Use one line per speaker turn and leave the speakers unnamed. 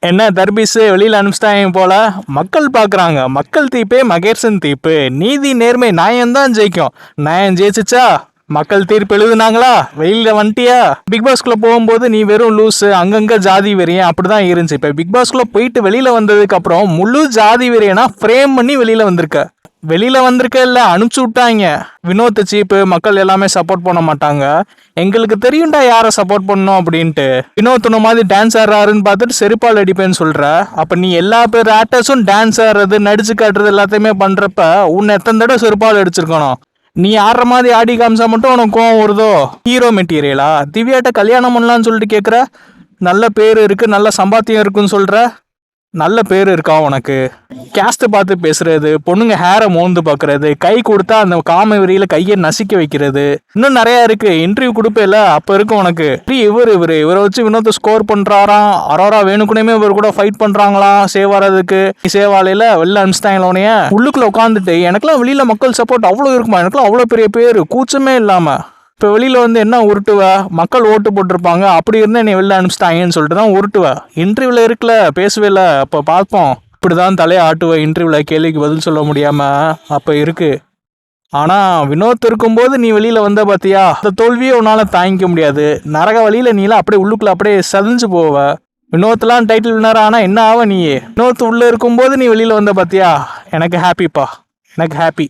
என்ன தர்பீஸு வெளியில் அனுப்பிச்சிட்டாங்க போல? மக்கள் பார்க்குறாங்க மக்கள் தீப்பே மகேர்சன் தீப்பு. நீதி நேர்மை நியாயம்தான் ஜெயிக்கும். நியாயம் ஜெயிச்சுச்சா? மக்கள் தீர்ப்பு எழுதுனாங்களா? வெளியில வந்துட்டியா? பிக் பாஸ்குள்ள போகும்போது நீ வெறும் லூஸு அங்கங்க ஜாதி வெறியன் அப்படிதான் இருந்துச்சு. இப்போ பிக் பாஸ்குள்ள போயிட்டு வெளியில வந்ததுக்கு அப்புறம் முழு ஜாதி வெறியனா ஃப்ரேம் பண்ணி வெளியில வந்திருக்க. வெளியில வந்திருக்க இல்ல அனுப்பிச்சு விட்டாங்க. வினோத் சீப்பு மக்கள் எல்லாமே சப்போர்ட் பண்ண மாட்டாங்க. எங்களுக்கு தெரியும்டா யாரை சப்போர்ட் பண்ணணும் அப்படின்ட்டு. வினோத் உன்ன மாதிரி டான்ஸ் ஆடுறாருன்னு பார்த்துட்டு செருப்பால் அடிப்பேன்னு சொல்ற. அப்ப நீ எல்லா பேர் ஆக்டர்ஸும் டான்ஸ் ஆடுறது நடிச்சு காட்டுறது எல்லாத்தையுமே பண்றப்ப உன்னை எத்தனை தடவை செருப்பால் அடிச்சிருக்கணும்? நீ ஆடுற மாதிரி ஆடி காமிச்சா மட்டும் உனக்கு கோவம் வருதோ? ஹீரோ மெட்டீரியலா திவ்யாட்ட கல்யாணம் பண்ணலான்னு சொல்லிட்டு கேட்குற நல்ல பேர் இருக்கு நல்ல சம்பாத்தியம் இருக்குன்னு சொல்கிற நல்ல பேர் இருக்கா உனக்கு? கேஸ்ட்டு பார்த்து பேசுறது பொண்ணுங்க ஹேரை மோந்து பார்க்கறது கை கொடுத்தா அந்த காம விரியில கையை நசிக்க வைக்கிறது. இன்னும் நிறைய இருக்கு. இன்டர்வியூ கொடுப்பேல அப்ப இருக்கு உனக்கு. இவர் இவர். இவரை வச்சு வினோத்தை ஸ்கோர் பண்றாராம் அரோரா வேணுக்குனேமே இவர் கூட ஃபைட் பண்றாங்களாம் சேவ் ஆறதுக்கு. சேவாலையில வெளில அனுப்பிச்சிட்டாங்களா உள்ளுக்குள்ள உட்காந்துட்டு எனக்கெல்லாம் வெளியில மக்கள் சப்போர்ட் அவ்வளோ இருக்குமா? எனக்கெல்லாம் அவ்வளோ பெரிய பேர். கூச்சமே இல்லாம. இப்போ வெளியில் வந்து என்ன உருட்டுவ? மக்கள் ஓட்டு போட்டிருப்பாங்க. அப்படி இருந்தால் நீ வெளில அனுப்பிச்சிட்டாங்கன்னு சொல்லிட்டு தான் உருட்டுவ. இன்டர்வியூவில் பேசவே இல்லை. அப்போ பார்ப்போம். இப்படி தான் தலையை ஆட்டுவ. இன்டர்வியூவில் கேள்விக்கு பதில் சொல்ல முடியாமல் அப்போ இருக்குது ஆனால் வினோத் இருக்கும்போது நீ வெளியில் வந்த பார்த்தியா அந்த தோல்வியை உன்னால் தாங்கிக்க முடியாது. நரக வழியில் நீலாம் அப்படியே உள்ளுக்குள்ளே அப்படியே சதிஞ்சு போவ. வினோத்லாம் டைட்டில் வினர் ஆனால் என்ன ஆவ நீ வினோத் உள்ளே இருக்கும்போது நீ வெளியில் வந்த பார்த்தியா எனக்கு ஹாப்பிப்பா எனக்கு ஹாப்பி